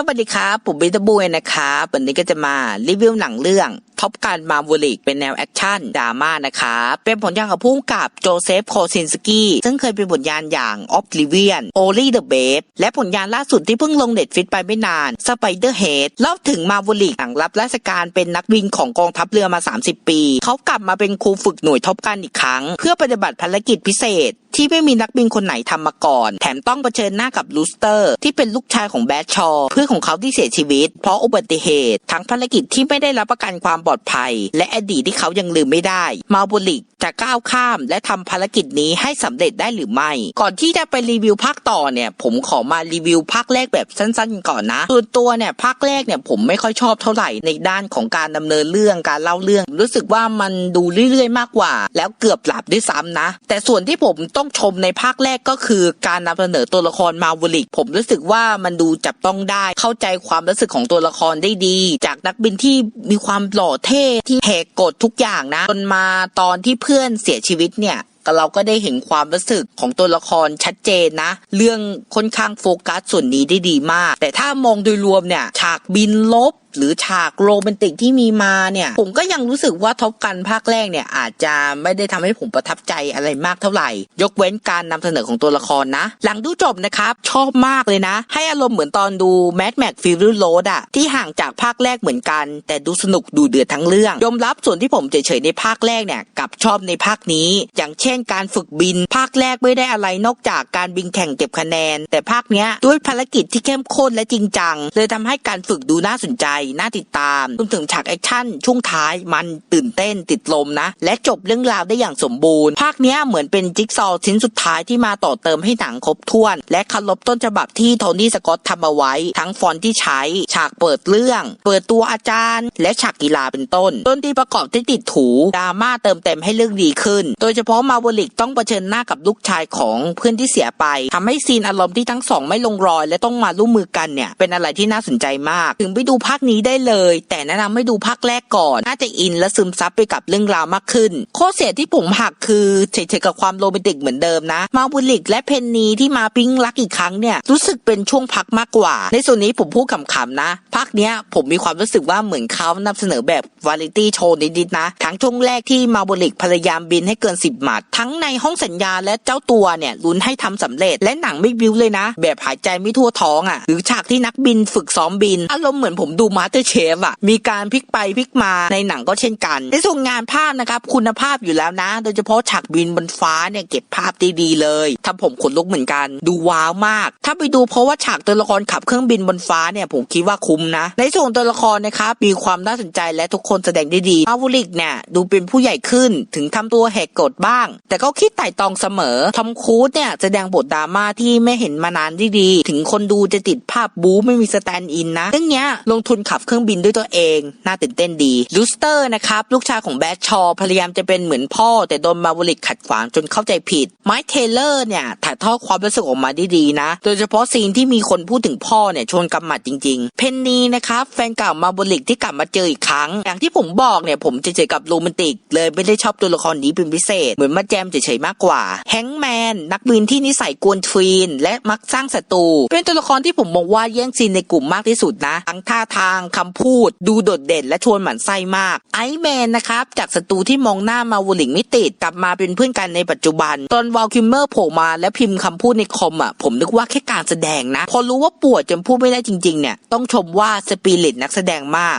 สวัสดีครับผมเบต้าบุยนะครับวันนี้ก็จะมารีวิวหนังเรื่องท็อปการมาวูลิกเป็นแนวแอคชั่นดราม่านะครับเป็นผลงานของผู้กำกับโจเซฟโคซินสกี้ ซึ่งเคยเป็นผลงานอย่าง Oblivion Only the Babe และผลงานล่าสุดที่เพิ่งลงเน็ตฟิตไปไม่นาน Spider Head เล่าถึงมาวูลิกหลังรับราชการเป็นนักบินของกองทัพเรือมา 30 ปี เขากลับมาเป็นครูฝึกหน่วยท็อปกันอีกครั้ง เพื่อปฏิบัติภารกิจพิเศษ ที่ไม่มีนักบินคนไหนทำมาก่อน แถมต้องเผชิญหน้ากับลูสเตอร์ ที่เป็นลูกชายของแบทชอเพื่อนของเขาที่เสียชีวิต เพราะอุบัติเหตุ ทั้งภารกิจที่ไม่ได้รับประกันความปลอดภัย และอดีตที่เขายังลืมไม่ได้ มาบุลิกจะก้าวข้าม และทำภารกิจนี้ให้สำเร็จได้หรือไม่ ก่อนที่จะไปรีวิวภาคต่อเนี่ยผมขอมารีวิวภาคแรกแบบสั้นๆ ก่อนนะส่วนตัวเนี่ยภาคแรกเนี่ยผมไม่ค่อยชอบเท่าไหร่ในด้านของการดำเนินเรื่องการเล่าเรื่อง รู้สึกว่ามันดูเรื่อยๆ มากกว่า แล้วเกือบหลับด้วยซ้ำนะ แต่ส่วนที่ผมต้องชมในภาคแรกก็คือการนำเสนอตัวละครมาวูลิก ผมรู้สึกว่ามันดูจับต้องได้ เข้าใจความรู้สึกของตัวละครได้ดี จากนักบินที่มีความหล่อเท่ที่แหกกฎทุกอย่างนะจนมาตอนที่เพื่อนเสียชีวิตเนี่ยเราก็ได้เห็นความรู้สึกของตัวละครชัดเจนนะ เรื่องค่อนข้างโฟกัสส่วนนี้ได้ดีมาก แต่ถ้ามองโดยรวมเนี่ย ฉากบินลบหรือฉากโรแมนติกที่มีมาเนี่ย ผมก็ยังรู้สึกว่าท็อปกันภาคแรกเนี่ย อาจจะไม่ได้ทำให้ผมประทับใจอะไรมากเท่าไหร่ ยกเว้นการนำเสนอของตัวละครนะ หลังดูจบนะครับ ชอบมากเลยนะ ให้อารมณ์เหมือนตอนดูแม d แม็กฟิลล์โรดอะที่ห่างจากภาคแรกเหมือนกัน แต่ดูสนุกดูเดือดทั้งเรื่องยอมรับส่วนที่ผมเฉยๆในภาคแรกเนี่ยกับชอบในภาคนี้ อย่างเช่น การฝึกบิน ภาคแรกไม่ได้อะไรนอกจากการบินแข่งเก็บคะแนน แต่ภาคเนี้ยด้วยภารกิจที่เข้มข้นและจริงจังเลยทำให้การฝึกดูน่าสนใจน่าติดตามรวมถึงฉากแอคชั่นช่วงท้ายมันตื่นเต้นติดลมนะ และจบเรื่องราวได้อย่างสมบูรณ์ ภาคเนี้ยเหมือนเป็นจิ๊กซอว์ชิ้นสุดท้ายที่มาต่อเติมให้หนังครบถ้วน และเคารพต้นฉบับที่โทนี่สกอตทำเอาไว้ ทั้งฟอนต์ที่ใช้ ฉากเปิดเรื่อง เปิดตัวอาจารย์ และฉากกีฬาเป็นต้น ต้นที่ประกอบที่ติดถูดราม่าเติมเต็มให้เรื่องดีขึ้น โดยเฉพาะมาบลิกต้องเผชิญหน้ากับลูกชายของเพื่อนที่เสียไปทำให้ซีนอารมณ์ที่ทั้งสองไม่ลงรอย และต้องมาร่วมมือกันเนี่ยเป็นอะไรที่น่าสนใจมาก ถึงไปดูภาคนี้ได้เลย แต่แนะนำให้ดูภาคแรกก่อน น่าจะอินและซึมซับไปกับเรื่องราวมากขึ้นข้อเสียที่ผมหักคือเฉยๆกับความโรแมนติกเหมือนเดิมนะ มาบุลิกและเพนนีที่มาปิ๊งรักอีกครั้งเนี่ยรู้สึกเป็นช่วงพักมากกว่า ในส่วนนี้ผมพูดขำๆนะภาคเนี้ยผมมีความรู้สึกว่าเหมือนเขานำเสนอแบบวาไรตี้โชว์นิดๆนะ ทั้งช่วงแรกที่มาบุลิกพยายามบินให้เกิน 10หมัดทั้งในห้องสัญญาและเจ้าตัวเนี่ยลุ้นให้ทำสำเร็จและหนังไม่บิวเลยนะ แบบหายใจไม่ทั่วท้องอะ่ะหรือฉากที่นักบินฝึกซ้อมบิน อารมณ์เหมือนผมดูมาสเตอร์เชฟอะมีการพลิกไปพลิกมาในหนังก็เช่นกัน ในส่วนงานภาพนะครับคุณภาพอยู่แล้วนะ โดยเฉพาะฉากบินบนฟ้าเนี่ยเก็บภาพได้ดีเลยทำผมขนลุกเหมือนกัน ดูว้าวมาก ถ้าไปดูเพราะว่าฉากตัวละครขับเครื่องบินบนฟ้าเนี่ยผมคิดว่าคุ้มนะ ในส่วนตัวละครนะครับมีความน่าสนใจและทุกคนแสดงได้ดีมาวูลิกเนี่ยดูเป็นผู้ใหญ่ขึ้นถึงทำตัวแหกกฎบ้าง แต่ก็คิดไต่ตองเสมอทอมครูซเนี่ยแสดงบทดราม่าที่ไม่เห็นมานานได้ดี ถึงคนดูจะติดภาพบู๊ไม่มีสแตนด์อินนะเรื่องเนี้ยลงทุนขับเครื่องบินด้วยตัวเอง น่าตื่นเต้นดีลูสเตอร์นะครับ ลูกชายของแบทชอพยายามจะเป็นเหมือนพ่อ แต่โดนมาวูลิกขัดขวางจนเข้าใจผิดไมค์เทเลอร์เนี่ยถ่ายทอดความรู้สึกออกมาได้ดีนะ โดยเฉพาะซีนที่มีคนพูดถึงพ่อเนี่ยชวนกำหมัดจริง ๆ เพนนีนะครับแฟนเก่ามาบูลิกที่กลับมาเจออีกครั้ง อย่างที่ผมบอกเนี่ยผมจะเจอกับโรแมนติก เลยไม่ได้ชอบตัวละครนี้เป็นพิเศษ เหมือนมาแจมเฉยๆมากกว่าแฮงแมนนักบินที่นิสัยกวนทวีน และมักสร้างศัตรูเป็นตัวละครที่ผมมองว่าแย่งซีนในกลุ่มมากที่สุดนะทั้งท่าทางคำพูด ดูโดดเด่นและชวนหมั่นไส้มาก ไอแมนนะครับ จากศัตรูที่มองหน้ามาวูลิงไม่ติดกลับมาเป็นเพื่อนกันในปัจจุบัน ตอนวอลคิมเมอร์โผล่มาและพิมพ์คำพูดในคอมอะผมนึกว่าแค่การแสดงนะ พอรู้ว่าปวดจนพูดไม่ได้จริงๆเนี่ยต้องชมว่าสปิริตนักแสดงมาก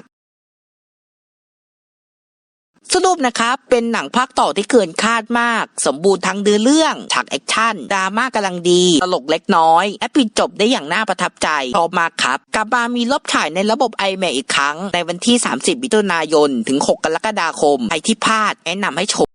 สรุปนะครับเป็นหนังภาคต่อที่เกินคาดมาก สมบูรณ์ทั้งเดือเรื่องฉากแอคชั่นดราม่ากำลังดี ตลกเล็กน้อย และปิดจบได้อย่างน่าประทับใจชอบมากครับกลับมามีรอบฉายในระบบ iMac อีกครั้ง ในวันที่ 30มิถุนายน ถึง 6 กรกฎาคมใครที่พลาดแนะนำให้ชม